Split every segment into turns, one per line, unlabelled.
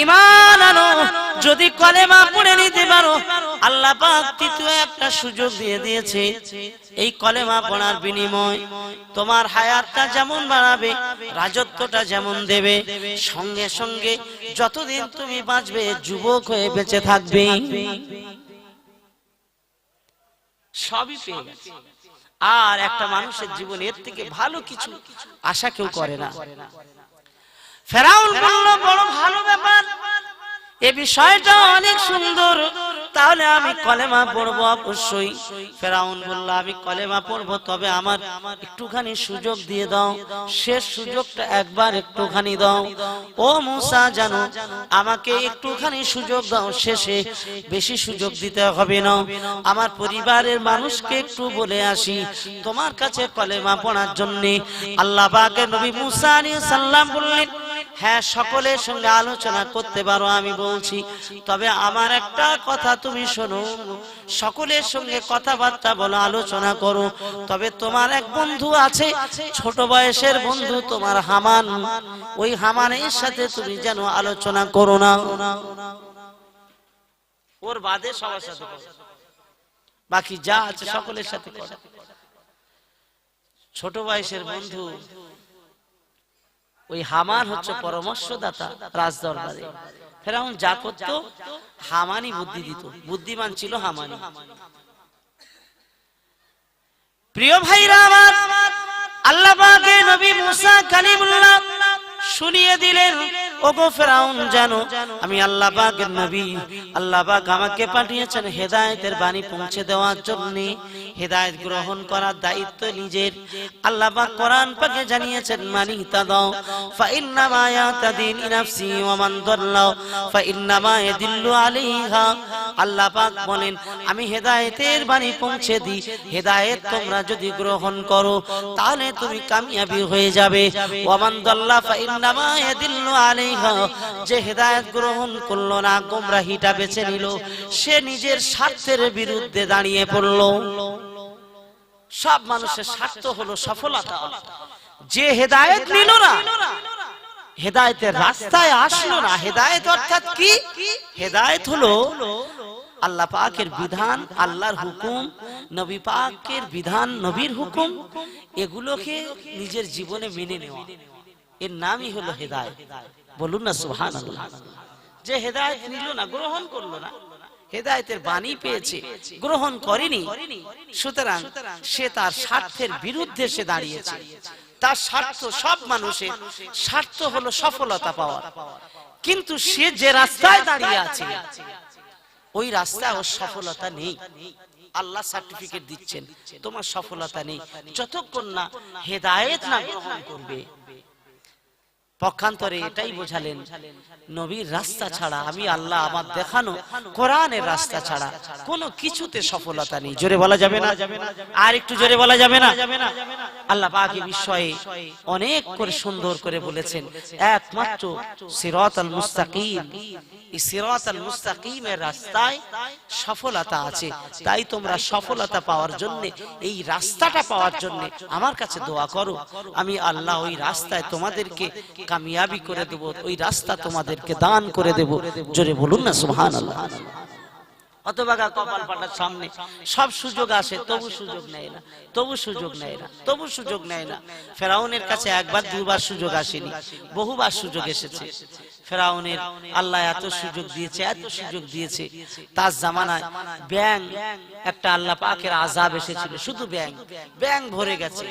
ইমান আনো, যদি কলেমা পড়ে নিতে পারো, আল্লাহ একটা সুযোগ দিয়ে দিয়েছে। এই কলেমা পড়ার বিনিময় তোমার হায়াতটা যেমন বাড়াবে, রাজত্বটা যেমন দেবে, সঙ্গে সঙ্গে যতদিন তুমি বাঁচবে, যুবক হয়ে বেঁচে থাকবে। সবই আর একটা মানুষের জীবনে এর থেকে ভালো কিছু আশা কেউ করে না। ফেরাউন বলল, বড় ভালো ব্যাপার। এ বিষয়টা অনেক সুন্দর। তাহলে আমি কলেমা পড়ব অবশ্যই। ফেরাউন বলল, আমি কলেমা পড়ব, তবে আমার একটুখানি সুযোগ দিয়ে দাও। শেষ সুযোগটা একবার একটুখানি দাও। ও মুসা, জানো, আমাকে একটুখানি সুযোগ দাও। শেষে বেশি সুযোগ দিতে হবে না। আমার পরিবারের মানুষকে একটু বলে আসি তোমার কাছে কলেমা পড়ার জন্য। আল্লাহ পাকের নবী মুসা আলাইহিস সালাম বললেন হ্যাঁ সকলের সঙ্গে আলোচনা করতে পারো, আমি বলছি। তবে আমার একটা কথা তুমি শোনো। সকলের সঙ্গে কথাবার্তা বলো, আলোচনা করো। তবে তোমার এক বন্ধু আছে, ছোট বয়সের বন্ধু তোমার হামান। ওই হামানের সাথে তুমি যেন আলোচনা করো না। ওর বাদে সবার সাথে বাকি যা আছে সকলের সাথে ছোট বয়সের বন্ধু ওই হামান হচ্ছে পরামর্শদাতা রাজদরবারে। ফেরাউন যা করত, হামানি বুদ্ধি দিত। বুদ্ধিমান ছিল হামানি। প্রিয় ভাইরা আমার আল্লাহ পাকে নবী মুসা কালিমুল্লাহ শুনিয়ে দিলেন। ওগো ফেরাউন, জানো, আমি আল্লাহ পাকের নবী। আল্লাহ আমাকে পাঠিয়েছেন হেদায়েতের বাণী পৌঁছে দেওয়ার জন্য। হেদায়েত গ্রহণ করার দায়িত্ব নিজের। আল্লাহ পাক কোরআন পাকে জানিয়েছেন, মানি তা দাও ফা ইয়াতাদিন নাফসি ওয়া মান দাল্লা ফা আলাইহা। আল্লাহ পাক বলেন, আমি হেদায়েতের বাণী পৌঁছে দিই। হেদায়েত তোমরা যদি গ্রহণ করো, তাহলে তুমি কামিয়াবি হয়ে যাবে। ওয়া মান দাল্লা ফা আলাইহা। যে হেদায়েত গ্রহণ করল না, গোমরাহিটা বেছে নিল, সে নিজের স্বার্থের বিরুদ্ধে দাঁড়িয়ে পড়ল। সব মানুষের স্বার্থ হলো সফলতা। যে হেদায়েত নিল না, হেদায়েতের রাস্তায় আসলো না। হেদায়েত অর্থাৎ কি? হেদায়েত হলো আল্লাহ পাকের বিধান, আল্লাহর হুকুম, নবী পাকের বিধান, নবীর হুকুম, এগুলোকে নিজের জীবনে মেনে নেওয়া। এর নামই হলো হেদায়েত। বলুন না, সুবহানাল্লাহ। যে হেদায়েত নিল না, গ্রহণ করল না, হেদায়েতের বাণী পেয়েছে, গ্রহণ করেনি, সুতরাং সে তার স্বার্থের বিরুদ্ধে সে দাঁড়িয়েছে। তার স্বার্থ সব মানুষের, স্বার্থ হলো সফলতা পাওয়া কিন্তু সে যে রাস্তায় দাঁড়িয়ে আছে, ওই রাস্তায় ওর সফলতা নেই। আল্লাহ সার্টিফিকেট দিচ্ছেন, তোমার সফলতা নেই। যতক্ষণ না হেদায়েত না গ্রহণ করবে পক্ষান্তরে এটাই বোঝালেন নবীর রাস্তা ছাড়া আমি আল্লাহ আমার দেখানো কোরআনের রাস্তা ছাড়া কোনো কিছুতে সফলতা নেই। জোরে বলা যাবে না? আর একটু জোরে বলা যাবে না? আল্লাহ পাক বিষয়ে অনেক করে সুন্দর করে বলেছেন। একমাত্র সিরাত আল মুস্তাকিম। এই সিরাত আল মুস্তাকিমের রাস্তায় সফলতা আছে। তাই তোমরা সফলতা পাওয়ার জন্য এই রাস্তাটা পাওয়ার জন্য আমার কাছে দোয়া করো। আমি আল্লাহ ওই রাস্তায় তোমাদেরকে কামিয়াবি করে দেব ওই রাস্তা তোমাদেরকে দান করে দেব। জোরে বলুন না সুবহানাল্লাহ। অতবাগা কপাল পাটার সামনে সব সুযোগ আসে তবু সুযোগ নেয় না তবু সুযোগ নেয় না তবু সুযোগ নেয় না। ফেরাউনের কাছে একবার দুবার সুযোগ আসেনি বহুবার সুযোগ এসেছে। ফেরাউনের আল্লাহ এত সুযোগ দিয়েছে এত সুযোগ দিয়েছে। তার জামানায় ব্যাং একটা আল্লাহ পাকের আজাব এসেছিল শুধু ব্যাং ব্যাং ভরে গেছে।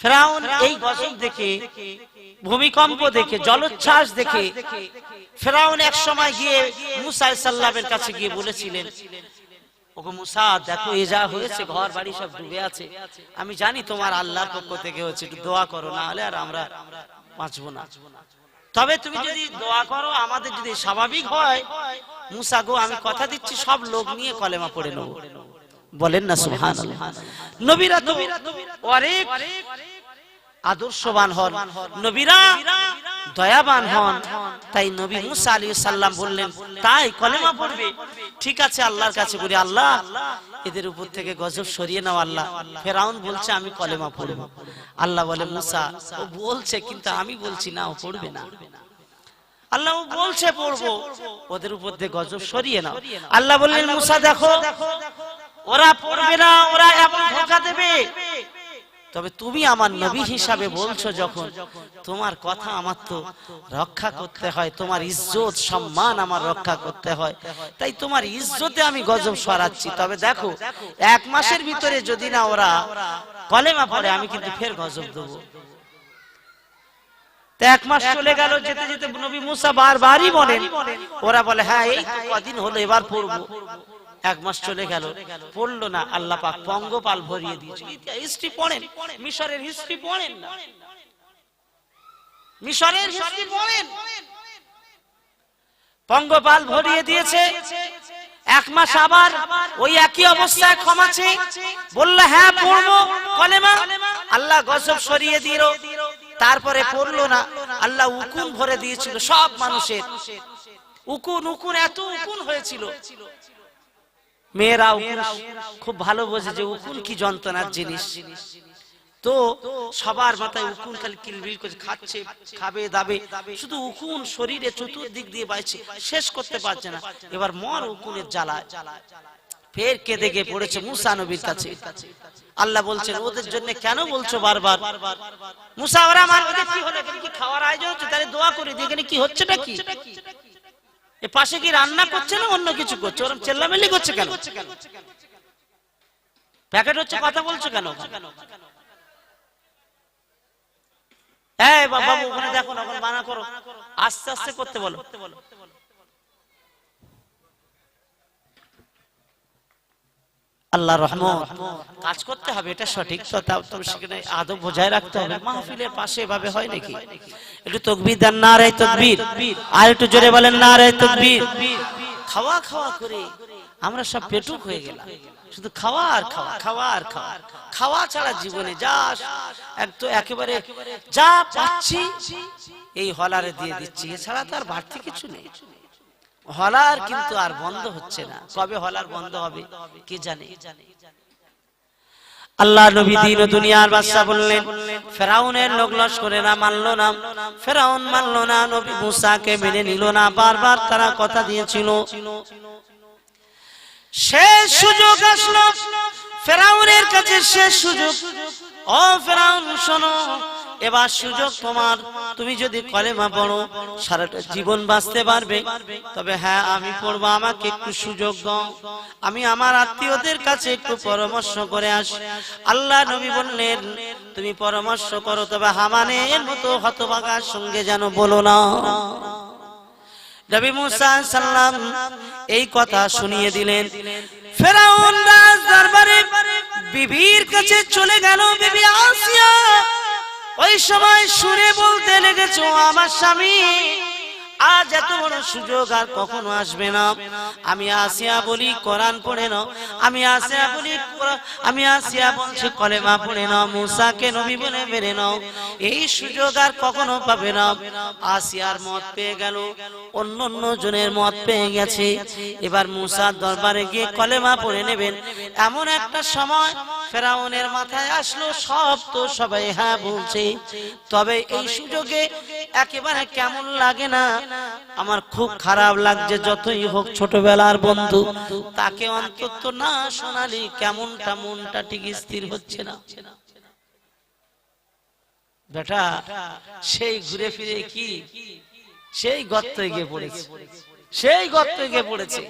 ফেরাউন এই গজব দেখে ভূমিকম্প দেখে জলোচ্ছ্বাস দেখে ফেরাউন এক সময় গিয়ে মুসা সাল্লামের কাছে গিয়ে বলেছিলেন মুসা দেখো এ যা হয়েছে ঘর বাড়ি সব ডুবে আছে। আমি জানি তোমার আল্লাহর পক্ষ থেকে হচ্ছে একটু দোয়া করো না হলে আর আমরা বাঁচবো না। তবে তুমি যদি দোয়া করো আমাদের যদি স্বাভাবিক হয় মুসা গো আমি কথা দিচ্ছি সব লোক নিয়ে কলেমা পড়ে নেব। বলেন না সুহান নবীরা তো অনেক আদর্শবান হন। নবীরা দয়াবান হন। তাই নবী মুসা আলী সাল্লাম বললেন, তাই কলেমা পড়বে। ঠিক আছে, আল্লাহর কাছে বলি আল্লাহ। এদের উপর থেকে গজব সরিয়ে নাও, আল্লাহ। ফেরাউন বলছে, আমি কলেমা পড়ব। আল্লাহ বলে, মুসা, ও বলছে, কিন্তু আমি বলছি না, ও পড়বে না। আল্লাহ বলছে, পড়ব। ওদের উপর থেকে গজব সরিয়ে নাও। আল্লাহ বললেন, মুসা, দেখো, ওরা পড়বে না, ওরা এমন ধোকা দেবে। তবে তুমি আমার নবী হিসাবে বলছো যখন তোমার কথা আমার তো রক্ষা করতে হয় তোমার ইজ্জত সম্মান আমার রক্ষা করতে হয়। তাই তোমার ইজ্জতে আমি গজব সরাচ্ছি। তবে দেখো এক মাসের ভিতরে যদি না ওরা কলেমা পড়ে আমি কিন্তু ফের গজব দেবো। এক মাস চলে গেল যেতে যেতে নবী মুসা বারবারই বলেন ওরা বলে হ্যাঁ এই কদিন হলো এবার পড়ব। এক মাস চলে গেল, পড়ল না, আল্লাহ পাক পঙ্গপাল ভরিয়ে দিয়েছে। হিস্ট্রি পড়েন, মিশরের হিস্ট্রি পড়েন মিশরের হিস্ট্রি পড়েন। পঙ্গপাল ভরিয়ে দিয়েছে। এক মাস আবার ওই একই অবস্থায় ক্ষমাছে বলল হ্যাঁ পড়ব। কলেমা আল্লাহ গজব সরিয়ে দিল। তারপরে পড়ল না, আল্লাহ উকুন ভরে দিয়েছিল সব মানুষের। উকুন উকুন, এত উকুন হয়েছিল। মেয়েরা খুব ভালো বোঝে যে উকুন কি যন্ত্রণার জিনিস। তো সবার মাথায় উকুন খালি কিলবিল করে খাচ্ছে, খাবে, দাবে। শুধু উকুন শরীরে চতুর্দিক দিয়ে বাইছে শেষ করতে পারছে না। এবার মর উকুনের জ্বালায়। ফের কেঁদে গিয়ে পড়েছে মুসা নবীর কাছে। আল্লাহ বলছেন, ওদের জন্য কেন বলছো বারবার? মুসা, ওরা ওদের কি হলো? কি খাওয়ার আয়োজন হচ্ছে? তাহলে দোয়া করে এখানে কি হচ্ছে নাকি পাশে কি রান্না করছে না অন্য কিছু করছে? ওরম চেল্লামেলি করছে কেন? প্যাকেট হচ্ছে কথা বলছো কেন? হ্যাঁ বাবু ওখানে দেখো ওখানে মানা করো। আস্তে আস্তে করতে বলো। আল্লাহ রহমান কাজ করতে হবে এটা সঠিক। তো তাও তো সেখানে আদব বজায় রাখতে হবে। মাহফিলের পাশে এভাবে হয় নাকি? একটু তকবির দেন না রে তকবির। আর একটু জোরে বলেন না রে তকবির। খাওয়া খাওয়া করে আমরা সব পেটুক হয়ে গেলাম। শুধু খাওয়া আর খাওয়া খাওয়া আর খাওয়া খাওয়া। ছাড়া জীবনে যা এক তো একেবারে যা পাচ্ছি এই হলারে দিয়ে দিচ্ছি। এছাড়া তো আর বাড়তি কিছু নেই। হলার কিন্তু আর বন্ধ হচ্ছে না। কবে হলার বন্ধ হবে, কে জানে? আল্লাহ নবী দিন দুনিয়ার বাদশা বললেন, ফেরাউনের লোক লস্করেরা মানল না। ফেরাউন মানল না, নবী মুসাকে মেনে নিল না। বারবার তারা কথা দিয়েছিল। শেষ সুযোগ আসলো। ফেরাউনের কাছে শেষ সুযোগ। ও ফেরাউন, শোনো, এবার সুযোগ তোমার। তুমি যদি কলেমা পড়ো, সারাটা জীবন বাঁচতে পারবে। তবে হ্যাঁ আমি পড়ব, আমাকে একটু সুযোগ দাও। আমি আমার আত্মীয়দের কাছে একটু পরামর্শ করে আসি। আল্লাহ নবী বললেন, তুমি পরামর্শ করো, তবে হামানের মতো হতভাগার সঙ্গে যেন বলো না। নবী মুসা সাল্লাম এই কথা শুনিয়ে দিলেন। ফেরাউন রাজ দরবারে বিবির কাছে চলে গেল। বিবি আসিয়া ওই সময় শুনে বলতে লেগেছো আমার স্বামী আজ এত বড় সুযোগ আর কখনো আসবে না। আমি আসিয়া বলি, কোরআন পড়ে নাও। আমি আসিয়া বলি আমি আসিয়া বলছি, কলেমা পড়ে নাও। মুসাকে নবী বলে মেরে নাও। এই সুযোগ আর কখনো পাবে না। আসিয়ার মত পেয়ে গেল। অন্য অন্য জনের মত পেয়ে গেছে। এবার মুসার দরবারে গিয়ে কলেমা পড়ে নেবেন। এমন একটা সময় ফেরাউনের মাথায় আসলো, সব তো সবাই হ্যাঁ বলছে। তবে এই সুযোগে একেবারে কেমন লাগে না? আমার খুব খারাপ লাগছে, যতই হোক ছোটবেলার বন্ধু। তাকে অন্তত না শোনালি কেমনটা মনটা ঠিক স্থির হচ্ছে না। বেটা, সেই ঘুরে ফিরে কি? সেই গর্তে গিয়ে পড়েছে। সেই গর্তে গিয়ে পড়েছে।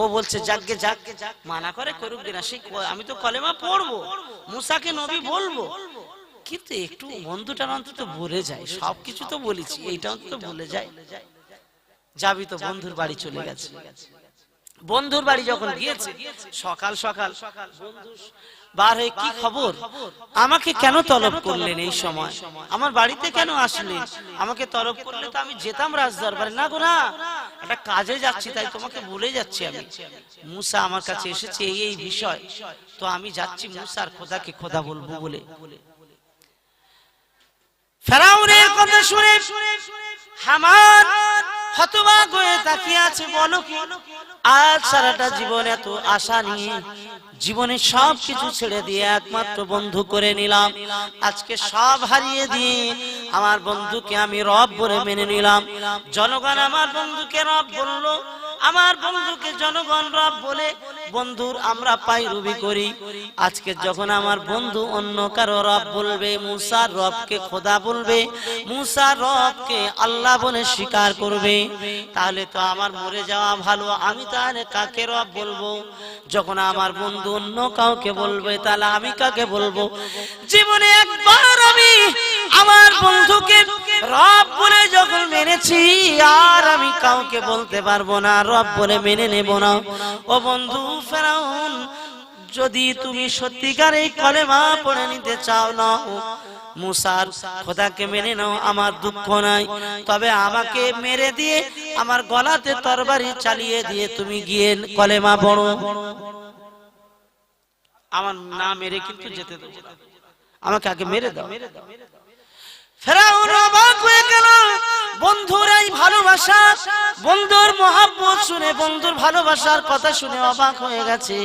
ও বলছে যাকে যাক। মানা করে করুক না সেই আমি তো কলেমা পড়ব। মুসাকে নবী বলব। কিন্তু একটু বন্ধুটা অন্তত বলে যায়। সবকিছু তো বলেছি এইটা অন্তত বলে যায়। যাবি তো বন্ধুর বাড়ি চলে গেছে। বন্ধুর বাড়ি যখন গিয়েছে সকাল সকাল বন্ধু বার হয়ে কি খবর? আমাকে কেন তলব করলেন এই সময়? আমার বাড়িতে কেন আসলেন? আমাকে তলব করলে তো আমি যেতাম রাজ দরবারে না গো না একটা কাজে যাচ্ছি তাই তোমাকে বলে যাচ্ছি আমি। মুসা আমার কাছে এসেছে এই এই বিষয়। তো আমি যাচ্ছি মুসার খোদাকে খোদা বলব বলে। ফেরাউনের কথা শুনে হামান হতবাক হয়ে তাকিয়ে আছে বলো কি? আজ সারাটা জীবন এত আশা নিয়ে জীবনে সব কিছু ছেড়ে দিয়ে একমাত্র বন্ধু করে নিলাম। আজকে সব হারিয়ে দিয়ে আমার বন্ধুকে আমি রব বলে মেনে নিলাম। জনগণ আমার বন্ধুকে রব বলল, আমার বন্ধুকে জনগণ রব বলে বন্ধুর আমরা পাইরুবি করি। আজকে যখন আমার বন্ধু অন্য কারও রব বলবে, মুসার রবকে খোদা বলবে, মুসার রবকে আল্লাহ বলে স্বীকার করবে, তাহলে তো আমার মরে যাওয়া ভালো। আমি তাহলে কাকে রব বলব? যখন আমার বন্ধু অন্য কাউকে বলবে, তাহলে আমি কাকে বলব? জীবনে একবার আমি আমার বন্ধুকে রব বলে যখন মেনেছি, আর আমি কাউকে বলতে পারব না, রব বলে মেনে নেব না। ও বন্ধু ফেরাউন, যদি তুমি সত্যিকার এই কলেমা পড়ে নিতে চাও না মুসার খোদাকে মেনে নাও, আমার দুঃখ নাই। তবে আমাকে মেরে দিয়ে আমার গলাতে তরবারি চালিয়ে দিয়ে তুমি গিয়ে কলেমা বড় আমার না মেরে কিন্তু যেতে দেবো আমাকে আগে মেরে দাও। ফেরাউন অবাক হয়ে গেল। বন্ধুর এই ভালোবাসা, বন্ধুর মহাব্বত শুনে, বন্ধুর ভালোবাসার কথা শুনে অবাক হয়ে গেছে।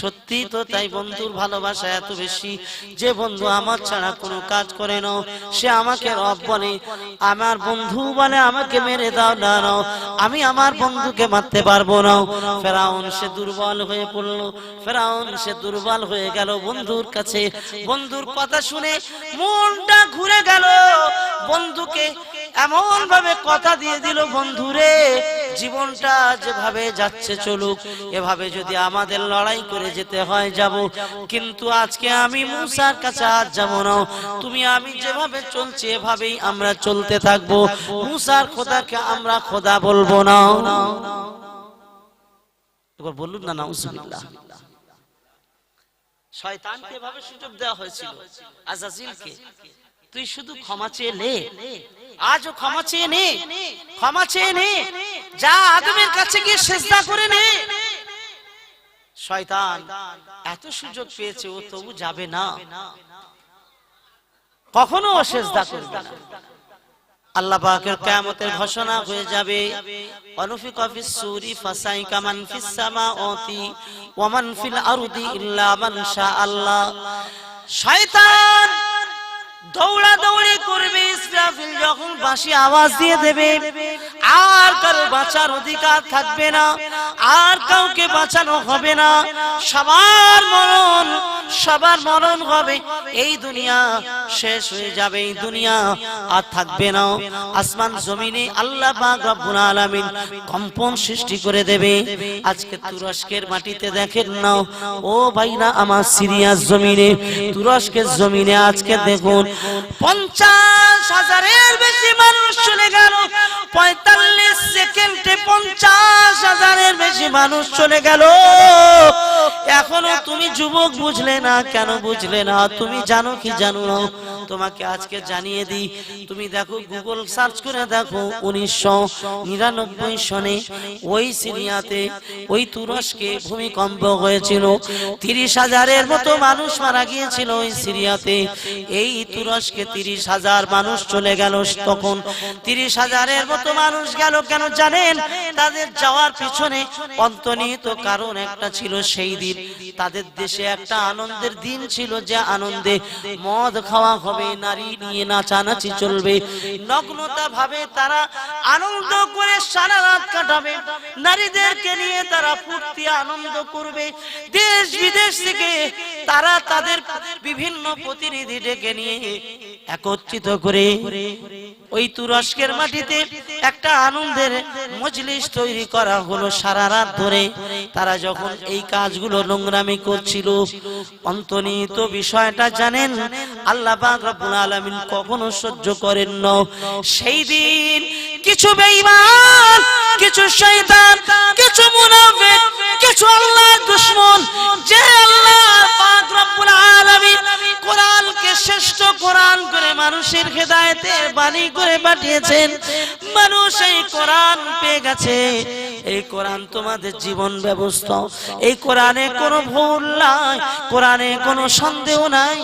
সত্যি তো তাই বন্ধুর ভালোবাসা এত বেশি যে বন্ধু আমার ছাড়া কোনো কাজ করে না। সে আমাকে রব বলে, আমার বন্ধু বলে আমাকে মেরে দাও না আমি আমার বন্ধুকে মারতে পারব না। ফেরাউন সে দুর্বল হয়ে পড়ল। ফেরাউন সে দুর্বল হয়ে গেল বন্ধুর কাছে। বন্ধুর কথা শুনে মনটা ঘুরে গেল। বন্ধুকে এমন ভাবে কথা দিয়ে দিল, বন্ধুরে, জীবনটা যেভাবে যাচ্ছে চলুক, এভাবে যদি আমাদের লড়াই করে যেতে হয়, যাব। কিন্তু আজকে আমি মুসার কাছে আজ যাব না। তুমি আমি যেভাবে চলছি, এভাবেই আমরা চলতে থাকব। মুসার খোদাকে আমরা খোদা বলব না। এবার বলুন না, নাউজুবিল্লাহ। শয়তানকে এভাবে সুযোগ দেওয়া হয়েছিল, আজাজিলকে। তুই শুধু ক্ষমা চেয়ে নে। আজও ক্ষমা চেয়ে নে। ক্ষমা চেয়ে নে। যা আদমের কাছে গিয়ে সেজদা করে নে। শয়তান, এত সুযোগ পেয়েছে, ও তবু যাবে না। কখনো ও সেজদা করবে না। আল্লাহ পাকের কিয়ামতের ঘোষণা হয়ে যাবে। অনুফিক ফিস সুরি ফাসাই কামান ফিস সামাওয়াতি ওয়া মান ফিল আরদি ইল্লা মান শা আল্লাহ শয়তান দৌড়া দৌড়ি করবে ইসরাফিল যখন বাসি আওয়াজ দিয়ে দেবে, আর কারও বাঁচার অধিকার থাকবে না, আর কাউকে বাঁচানো হবে না। সবার মরণ সবার মরণ হবে এই দুনিয়া। শেষ হয়ে যাবে এই দুনিয়া। আর থাকবে না। আসমান জমিনে আল্লাহ পাক রব্বুল আলামিন কম্পন সৃষ্টি করে দেবে। আজকে তুরস্কের মাটিতে দেখেন না। ও ভাইরা আমার সিরিয়াস জমিনে, তুরস্কের জমিনে আজকে দেখুন, পঞ্চাশ হাজারের বেশি মানুষ চলে গেল। পঁয়তাল্লিশ সেকেন্ডে পঞ্চাশ হাজারের বেশি মানুষ চলে গেল। এখনও তুমি যুবক বুঝলে না, কেন বুঝলে না? তুমি জানো কি জানো না? তোমাকে আজকে জানিয়ে দিই। তুমি দেখো গুগল সার্চ করে দেখো, উনিশশো নিরানব্বই সনে ওই সিরিয়াতে ওই তুরস্কে ভূমিকম্প হয়েছিল। তিরিশ হাজারের মতো মানুষ মারা গিয়েছিল ওই সিরিয়াতে। এই তুরস্কে তিরিশ হাজার মানুষ চলে গেল তখন। তিরিশ হাজারের মতো মানুষ গেল কেন জানেন? তাদের যাওয়ার পিছনে অন্তর্নিহিত কারণ একটা ছিল সেই দিন। তাদের দেশে একটা আনন্দের দিন ছিল যে আনন্দে মদ খাওয়া হবে, নারী নিয়ে নাচানাচি চলবে। নগ্নতা ভাবে তারা আনন্দ করে সারা রাত কাটাবে। নারীদেরকে নিয়ে তারা ফুর্তি আনন্দ করবে। দেশ বিদেশ থেকে তারা তাদের বিভিন্ন প্রতিনিধি ডেকে নিয়ে একত্রিত করে ওই তুরস্কের মাটিতে একটা আনন্দের মজলিস তৈরি করা হলো সারা রাত ধরে। তারা যখন এই কাজগুলো নোংরামি করছিল, অন্তর্নিহিত বিষয়টা জানেন, আল্লাহ রব্বুল আলামিন কখনো সহ্য করেন না। সেই দিন কিছু বেঈমান, কিছু শয়তান, কিছু মুনাফিক, কিছু আল্লাহর দুশমন, যে আল্লাহ পাক শ্রেষ্ঠ কোরআন করে মানুষের হেদায়েতের বাণী করে পাঠিয়েছেন। মানুষ এই কোরআন পেয়ে গেছে। এই কোরআন তোমাদের জীবন ব্যবস্থা। এই কোরআনে কোনো ভুল নাই, কোরআনে কোনো সন্দেহ নাই।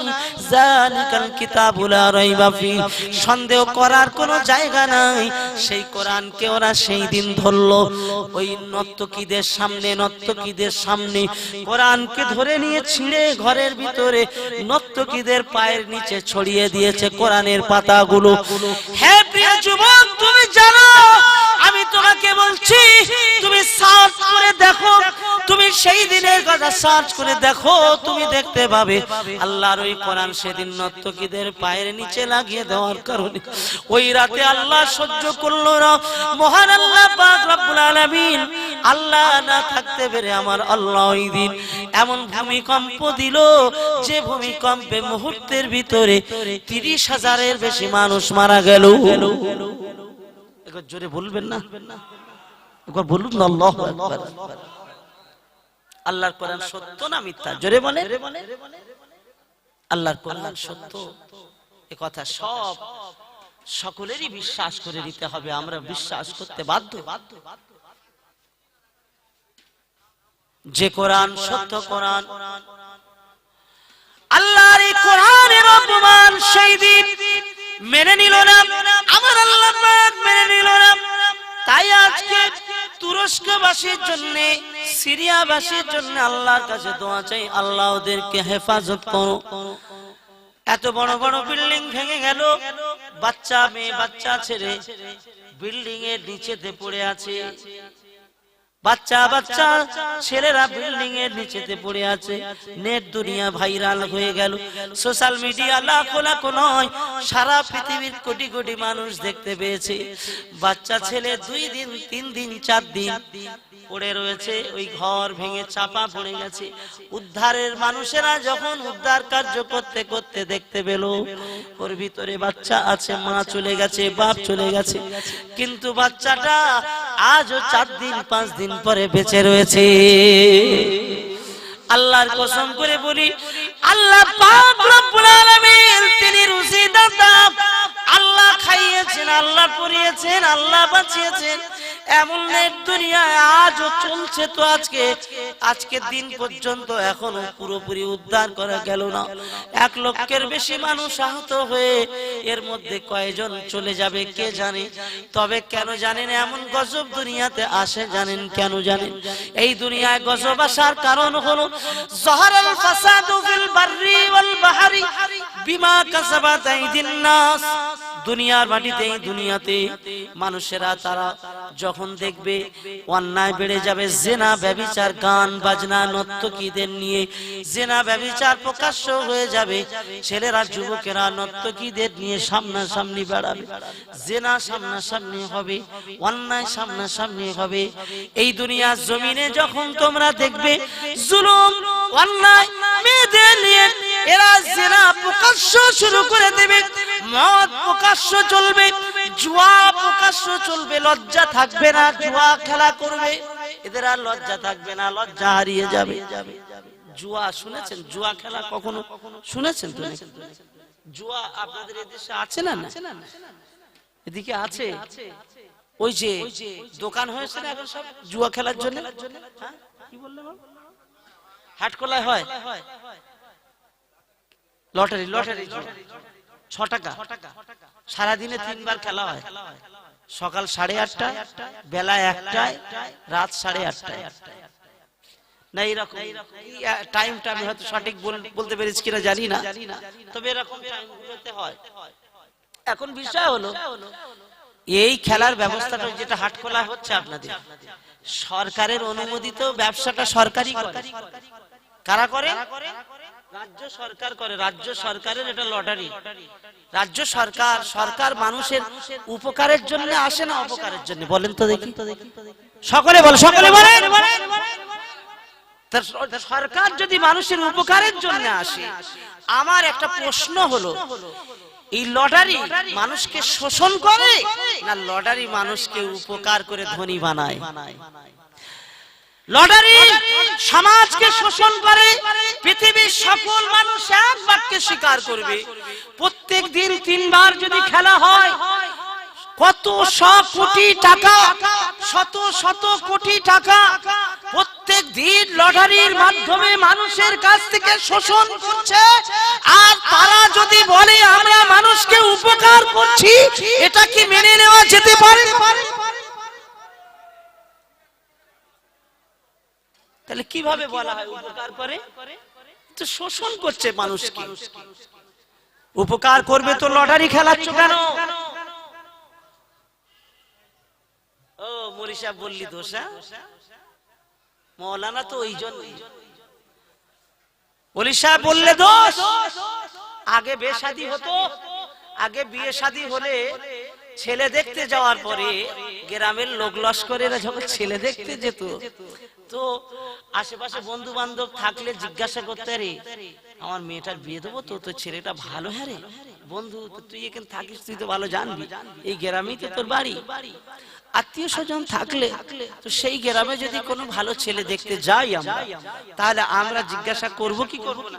জালিকাল কিতাবুল লা রাইবা সন্দেহ করার কোনো জায়গা নাই। সেই কোরআনকে ওরা সেই দিন ধরলো। ওই নর্তকীদের সামনে নর্তকীদের সামনে কোরআনকে ধরে নিয়ে ছিঁড়ে ঘরের ভিতরে নর্তকীদের পায়ের নিচে ছড়িয়ে দিয়েছে কোরআনের পাতাগুলো। হে প্রিয় যুবক, তুমি জানো, আমি তোমাকে বলছি, তুমি সার্চ করে দেখো। সেই দিনের কথা সার্চ করে দেখো, তুমি দেখতে পাবে। আল্লাহর ওই কোরআন সেদিন নর্তকীদের পায়ের নিচে লাগিয়ে দেওয়ার কারণে ওই রাতে আল্লাহ সহ্য করল না। মহান আল্লাহ পাক রব্বুল আলামিন আল্লাহ না থাকতে পেরে আমার আল্লাহ ওই দিন এমন ভূমিকম্প দিল যে ভূমিকম্পে মুহূর্তের ভিতরে তিরিশ হাজারের বেশি মানুষ মারা গেল। জোরে বলবেন না? একবার বলুন আল্লাহু আল্লাহর কোরআন সত্য না মিথ্যা? জোরে বলে আল্লাহর কোরআন সত্য। এ কথা সব সকলেরই বিশ্বাস করে নিতে হবে আমরা বিশ্বাস করতে বাধ্য। যে কোরআন সত্য কোরআন। আল্লাহর এই কোরআনের অপমান সেই দিন মেনে নিল না। আমার আল্লাহ মেনে নিল না। তাই আজকে তুরস্কবাসীর জন্য সিরিয়াবাসীর জন্য আল্লাহর কাছে দোয়া চাই আল্লাহ ওদেরকে হেফাজত করো। এত বড় বড় বিল্ডিং ভেঙে গেল, বাচ্চা মেয়ে, বাচ্চা ছেড়ে বিল্ডিং এর নিচেতে পড়ে আছে। বাচ্চা বাচ্চা, ছেলেরা বিল্ডিং এর নিচেতে পড়ে আছে। নেট দুনিয়া ভাইরাল হয়ে গেল। সোশ্যাল মিডিয়া লাখো লাখো নয়, সারা পৃথিবীর কোটি কোটি মানুষ দেখতে পেয়েছে। বাচ্চা, ছেলে দুই দিন, তিন দিন, চার দিন পড়ে রয়েছে। ওই ঘর ভেঙে চাপা পড়ে গেছে। উদ্ধারের মানুষেরা যখন উদ্ধার কার্য করতে করতে দেখতে পেল, ওর ভিতরে বাচ্চা আছে, মা চলে গেছে, বাপ চলে গেছে। কিন্তু বাচ্চাটা আজও চার দিন, পাঁচ দিন পরে বেঁচে রয়েছে। আল্লাহর কসম করে বলি, আল্লাহ পাক রব্বুল আলামিন তিনি রুজি দাতা আল্লাহ খাইয়েছেন, আল্লাহ পরিয়েছেন আল্লাহ বাঁচিয়েছেন। এমন দুনিয়ায় আজও চলছে তো আজকে। আজকে দিন পর্যন্ত এখনও পুরোপুরি উদ্ধার করা গেল না। এক লক্ষের বেশি মানুষ আহত হয়ে এর মধ্যে কয়জন চলে যাবে কে জানে? তবে কেন জানেন এমন গজব দুনিয়াতে আসে জানেন কেন জানেন? এই দুনিয়ায় গজব আসার কারণ হলো, জহরাল ফাসাদু ফিল বাররি ওয়াল বাহরি বিমা কাসাবাত আইদিন নাস। দুনিয়ার মাটিতে দুনিয়াতে মানুষেরা তারা যখন দেখবে অন্যায় বেড়ে যাবে, জেনা, ব্যবিচার, গান, বাজনা, নর্তকীদের নিয়ে জেনা, ব্যবিচার প্রকাশ্য হয়ে যাবে। ছেলেরা, যুবকেরা নর্তকীদের নিয়ে সামনাসামনি বেড়াবে। জেনা সামনাসামনি হবে, অন্যায় সামনাসামনি হবে। এই দুনিয়ার জমিনে যখন তোমরা দেখবে জুলুম, অন্যায়, মেয়েদের নিয়ে এরা জেনা প্রকাশ্য শুরু করে দেবে। মদ প্রকাশ্য চলবে, জুয়া প্রকাশ্য চলবে, লজ্জা থাকবে না, জুয়া খেলা করবে। এদের আর লজ্জা থাকবে না, লজ্জা হারিয়ে যাবে। জুয়া শুনেছেন? জুয়া খেলা কখনো শুনেছেন তো জুয়া আপনাদের এদেশে আছে না না? এদিকে আছে। ওই যে দোকান হয়েছে না এখন সব জুয়া খেলার জন্য? হ্যাঁ? কি বললে? হাটকলায় হয়? Lottery lottery. ছ সারাদিনে তিনবার খেলা হয়। সকাল সাড়ে আটটায় বেলা একটায়, রাত সাড়ে আটটায়। টাইমটা আমি হয়তো সঠিক বল- বলতে পেরেছি জানি না। তবে এরকম এখন হলো, এই খেলার ব্যবস্থাটা যেটা হচ্ছে আপনাদের, সরকারের অনুমোদিত ব্যবসাটা সরকারি কারা করে? রাজ্য সরকার করে, রাজ্য সরকারের এটা লটারি। রাজ্য সরকার সরকার মানুষের উপকারের জন্য আসে না অপকারের জন্য? বলেন তো দেখি। সকলে বল, সকলে স- সরকার যদি মানুষের উপকারের জন্য আসে, আমার একটা প্রশ্ন হলো, এই লটারি মানুষকে শোষণ করে না লটারি মানুষকে উপকার করে ধনী বানায়? লটারি সমাজকে শোষণ করে পৃথিবীর সকল মানুষ এক বাক্যে স্বীকার করবে। প্রত্যেক দিন তিনবার যদি খেলা হয় কত শ কোটি টাকা শত শত কোটি টাকা প্রত্যেক দিন লটারির মাধ্যমে মানুষের কাছ থেকে শোষণ করছে। আর তারা যদি বলে আমরা মানুষকে উপকার করছি এটা কি মেনে নেওয়া যেতে পারে? তাহলে কীভাবে বলা হয় উপকার করে? তো শোষণ করছে মানুষকে। উপকার করবে তো লটারি খেলাচ্ছ কেন? ও মরিসা বললি দোষা। মৌলানা তো ওই জন্য মরিসা বললে দোষ। আগে বেশাদি হতো, আগে বিয়ে শাদী হলে ছেলে দেখতে যাওয়ার পরে গ্রামের লোক লস্করেরা যখন ছেলে দেখতে যেত, তো আশেপাশে বন্ধু বান্ধব থাকলে জিজ্ঞাসা করতে রে আমার মেয়েটার বিয়ে দেবো তো? তোর ছেলেটা ভালো হ্যাঁ রে? বন্ধু তুই এখানে থাকিস, তুই তো ভালো জানবি। এই গ্রামেই তো তোর বাড়ি। আত্মীয় স্বজন থাকলে, তো সেই গ্রামে যদি কোনো ভালো ছেলে দেখতে যাই আমরা, তাহলে আমরা জিজ্ঞাসা করব কি করব না?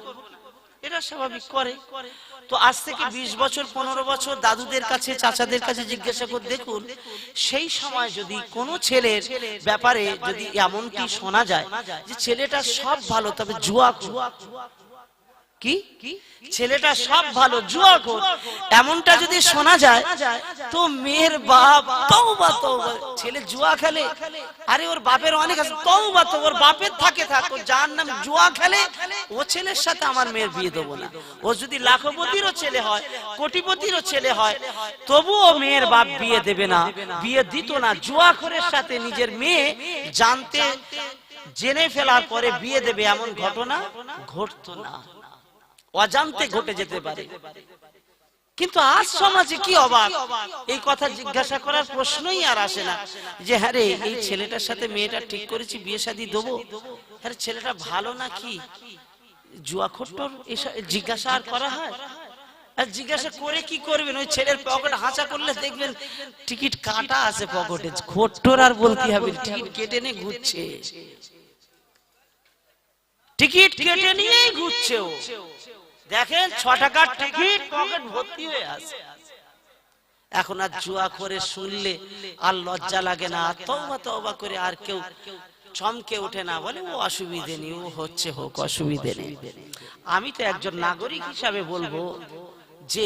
এটা স্বাভাবিক করে। তো আজ থেকে বিশ বছর, পনেরো বছর দাদুদের কাছে, চাচাদের কাছে জিজ্ঞাসা করে দেখুন, সেই সময় যদি কোনো ছেলের ব্যাপারে যদি এমনটি শোনা যায় যে ছেলেটা সব ভালো, তবে জুয়া জুয়া কি? ছেলেটা সব ভালো জুয়া খোর এমনটা যদি শোনা যায় তো মেয়ের বাপ তওবা তওবা। ছেলে জুয়া খেলে আরে ওর বাপের অনেক আছে তওবা তো ওর বাপের থাকে থাক ও যার নাম জুয়া খেলে ও ছেলের সাথে আমার মেয়ের বিয়ে দেবো না। ও যদি লাখপতিরও ছেলে হয় কোটিপতিরও ছেলে হয় তবুও মেয়ের বাপ বিয়ে দেবে না বিয়ে দিত না। জুয়া খোরের সাথে নিজের মেয়ে জানতে জেনে ফেলার পরে বিয়ে দেবে এমন ঘটনা ঘটতো না। অজান্তে ঘটে যেতে পারে। কিন্তু আজ সমাজে কি অবাক? এই কথা জিজ্ঞাসা করার প্রশ্নই আর আসে না যে হ্যাঁ রে, এই ছেলেটার সাথে মেয়েটা ঠিক করেছি, বিয়ে শাদী দেবো? হ্যাঁ ছেলেটা ভালো না কি জুয়া জিজ্ঞাসা আর করা হয়? আর জিজ্ঞাসা করে কি করবেন? ওই ছেলের পকেট হাঁচা করলে দেখবেন টিকিট কাটা আছে পকেটে। খোট্টর আর বলতে হবে, টিকিট কেটে নিয়ে ঘুরছে। টিকিট কেটে নিয়েই ঘুরছে ও। দেখেন ছ টাকার টিকিট পকেট ভর্তি হয়ে আছে। এখন আর জুয়া করে শুনলে আর লজ্জা লাগে না, তওবা তওবা করে আর কেউ চমকে ওঠে না, বলে ও অসুবিধে নেই, ও হচ্ছে হোক, অসুবিধে নেই। আমি তো একজন নাগরিক হিসাবে বলব যে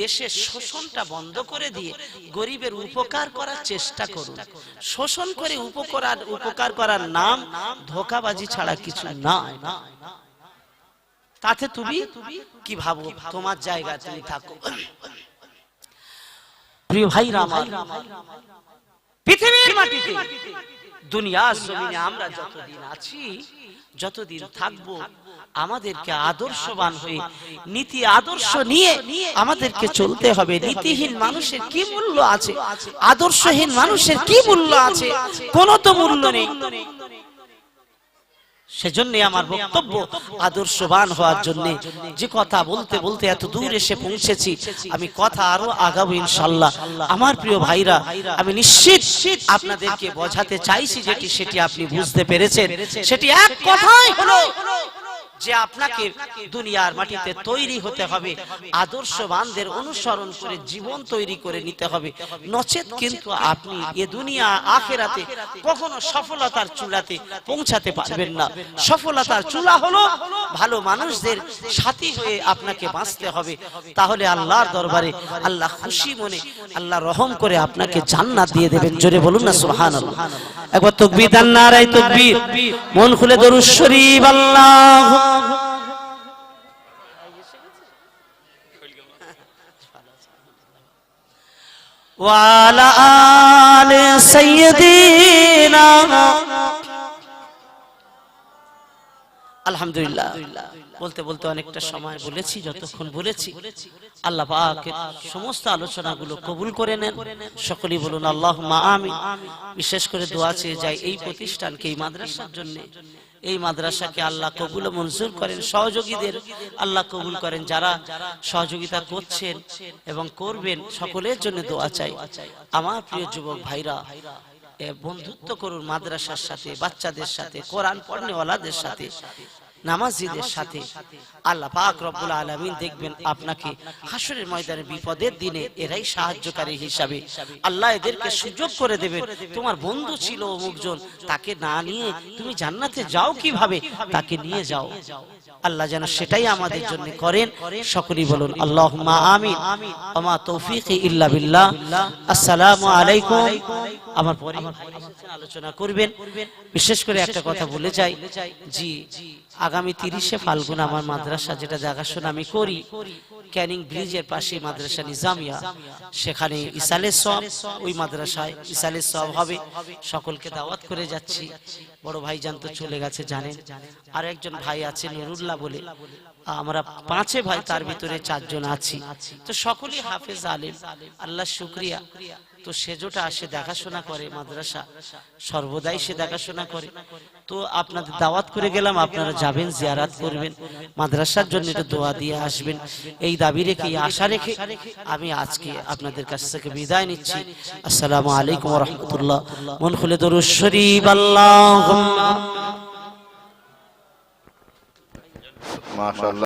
দেশের শোষণটা বন্ধ করে দিয়ে গরিবের উপকার করার চেষ্টা করুন। শোষণ করে উপকার উপকার করার নাম ধোকাবাজি ছাড়া কিছু না তাতে তুমি কি ভাবো? তোমার জায়গা তুমি থাকো। প্রিয় ভাইরা আমার, পৃথিবীর মাটিতে, দুনিয়ার জমিনে আমরা যতদিন আছি, যতদিন থাকব, আমাদেরকে আদর্শবান হয়ে, নীতি আদর্শ নিয়ে আমাদেরকে চলতে হবে। নীতিহীন মানুষের কি মূল্য আছে? আদর্শহীন মানুষের কি মূল্য আছে? কোনো তো মূল্য নেই। সেজন্য আমার বক্তব্য আদর্শবান হওয়ার জন্য যে কথা বলতে বলতে এত দূর এসে পৌঁছেছি আমি কথা আরও আগাবো ইনশাল্লাহ। আমার প্রিয় ভাইরা আমি নিশ্চিত আপনাদেরকে বোঝাতে চাইছি যেটি সেটি আপনি বুঝতে পেরেছেন। সেটি এক কথাই হলো যে আপনাকে দুনিয়ার মাটিতে তৈরি হতে হবে, আদর্শবানদের অনুসরণ করে জীবন তৈরি করে নিতে হবে। নচেত কিন্তু আপনি এ দুনিয়া আখেরাতে কখনো সফলতার চূড়াতে পৌঁছাতে পারবেন না। সফলতার চূড়া হলো ভালো মানুষদের সাথী হয়ে আপনাকে বাঁচতে হবে। তাহলে আল্লাহর দরবারে আল্লাহ খুশি মনে আল্লাহ রহম করে আপনাকে জান্নাত দিয়ে দেবেন। জোরে বলুন না, সুবহানাল্লাহ। একবার তাকবীর দেন, নারায়ে তাকবীর। মন খুলে দরুদ শরীফ, আল্লাহ وعلى آل سيدنا আলহামদুলিল্লাহ বলতে বলতে অনেকটা সময় বলেছি যতক্ষণ বলেছি আল্লাহ পাক সমস্ত আলোচনাগুলো কবুল করে নেন সকলেই বলুন আল্লাহ আমি বিশেষ করে দোয়া চেয়ে যাই এই প্রতিষ্ঠানকে এই মাদ্রাসার জন্য এই মাদ্রাসাকে আল্লাহ কবুল মঞ্জুর করেন। সহযোগীদের আল্লাহ কবুল করেন। যারা সহযোগিতা করছেন এবং করবেন, সকলের জন্য দোয়া চাই। আমার প্রিয় যুবক ভাইরা বন্ধুত্ব করুন মাদ্রাসার সাথে, বাচ্চাদের সাথে, কোরআন পড়নেওয়ালাদের সাথে। নামাজিদের সাথে। আল্লাহ পাক রব্বুল আলমিন দেখবেন আপনাকে হাসরের ময়দানে বিপদের দিনে এরাই সাহায্যকারী হিসাবে। আল্লাহ এদেরকে সুযোগ করে দেবেন। তোমার বন্ধু ছিল অমুকজন তাকে না নিয়ে তুমি জান্নাতে যাও কীভাবে? তাকে নিয়ে যাও। আল্লাহ যেন সেটাই আমাদের জন্য করেন। সকলেই বলুন আল্লাহ আমিন। আমা তৌফিক ইল্লা বিল্লাহ। আসসালামু আলাইকুম। আমার পরে আলোচনা করবেন। বিশেষ করে একটা কথা বলে যাই। জি আগামী তিরিশে ফাল্গুন আমার মাদ্রাসা যেটা দেখাশোনা আমি করি ক্যানিং ব্রিজের পাশে মাদ্রাসা নিজামিয়া। সেখানে ইসালের সব ওই মাদ্রাসায় ইসালের সব হবে। সকলকে দাওয়াত করে যাচ্ছি। বড় ভাই জান তো চলে গেছে জানেন। আর একজন ভাই আছে নুরুল্লাহ বলে। আমরা পাঁচে ভাই তার ভিতরে চারজন আছি। তো সকলেই হাফেজ আলেম। আল্লাহ শুক্রিয়া। তো সেজোটা আসে দেখাশোনা করে মাদ্রাসা। সর্বদাই সে দেখাশোনা করে। তো আপনাদের দাওয়াত করে গেলাম আপনারা যাবেন জিয়ারাত করবেন। মাদ্রাসার জন্য একটু দোয়া দিয়ে আসবেন। এই দাবি রেখে এই আশা রেখে আমি আজকে আপনাদের কাছ থেকে বিদায় নিচ্ছি। আসসালামু আলাইকুম রহমতুল্লাহ। মন খুলে দরুদ শরীফ আল্লাহ
মাশাআল্লাহ।